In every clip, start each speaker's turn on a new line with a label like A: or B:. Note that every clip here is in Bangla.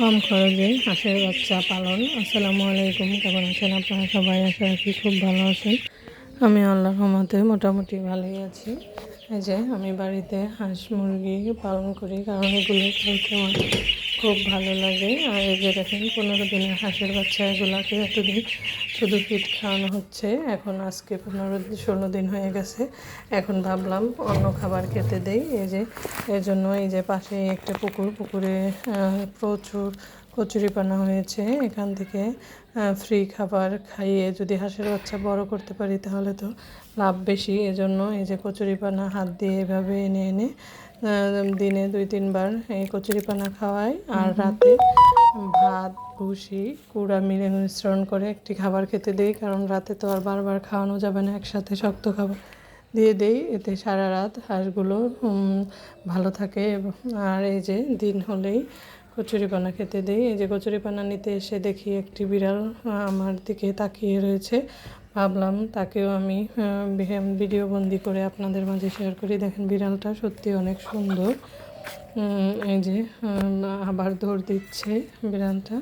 A: কম খরচে হাঁসের বাচ্চা পালন। আসসালামু আলাইকুম, কেমন আছেন আপনারা সবাই? আশা রাখি খুব ভালো আছেন। আমি আল্লাহর রহমতে মোটামুটি ভালোই আছি। এই যে আমি বাড়িতে হাঁস মুরগি পালন করি, কারণ এগুলো খেলতে আমার খুব ভালো লাগে। আর এই যে দেখেন, পনেরো দিনের হাঁসের বাচ্চা এগুলাকে এতদিন শুধু ফিট খাওয়ানো হচ্ছে। এখন আজকে পনেরো ষোলো দিন হয়ে গেছে। এখন ভাবলাম অন্য খাবার খেতে দেই। এই যে, এর জন্য এই যে পাশে একটা পুকুর, পুকুরে প্রচুর কচুরিপানা হয়েছে। এখান থেকে ফ্রি খাবার খাইয়ে যদি হাঁসের বাচ্চা বড় করতে পারি তাহলে তো লাভ বেশি। এজন্য এই যে কচুরিপানা হাত দিয়ে এভাবে এনে এনে দিনে দুই তিনবার এই কচুরিপানা খাওয়াই। আর রাতে ভাত ভুসি কুড়া মিলে মিশ্রণ করে একটি খাবার খেতে দিই কারণ রাতে তো আর বারবার খাওয়ানো যাবে না একসাথে শক্ত খাবার দিয়ে দেই। এতে সারা রাত হাঁসগুলো ভালো থাকে। আর এই যে দিন হলেই কচুরিপানা খেতে দিই। এই যে কচুরিপানা নিতে এসে দেখি একটি বিড়াল আমার দিকে তাকিয়ে রয়েছে। ভাবলাম তাকেও আমি ভিডিও বন্দি করে আপনাদের মাঝে শেয়ার করি। দেখেন বিড়ালটা সত্যি অনেক সুন্দর। এই যে আবার দৌড় দিচ্ছে বিড়ালটা।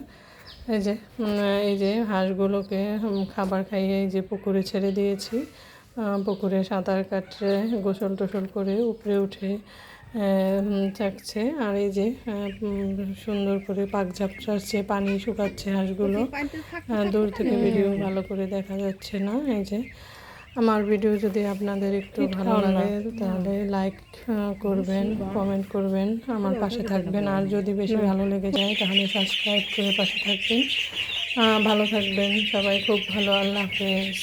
A: এই যে এই যে হাঁসগুলোকে খাবার খাইয়ে এই যে পুকুরে ছেড়ে দিয়েছি। পুকুরে সাঁতার কাটে গোসল টোসল করে উপরে উঠে থাকছে। আর এই যে সুন্দর করে পাক ঝাপটাচ্ছে পানি শুকাচ্ছে হাঁসগুলো। দূর থেকে ভিডিও ভালো করে দেখা যাচ্ছে না। এই যে আমার ভিডিও যদি আপনাদের একটু ভালো লাগে তাহলে লাইক করবেন কমেন্ট করবেন আমার পাশে থাকবেন। আর যদি বেশি ভালো লেগে যায় তাহলে সাবস্ক্রাইব করে পাশে থাকবেন। ভালো থাকবেন সবাই খুব ভালো আল্লাহ হাফেজ।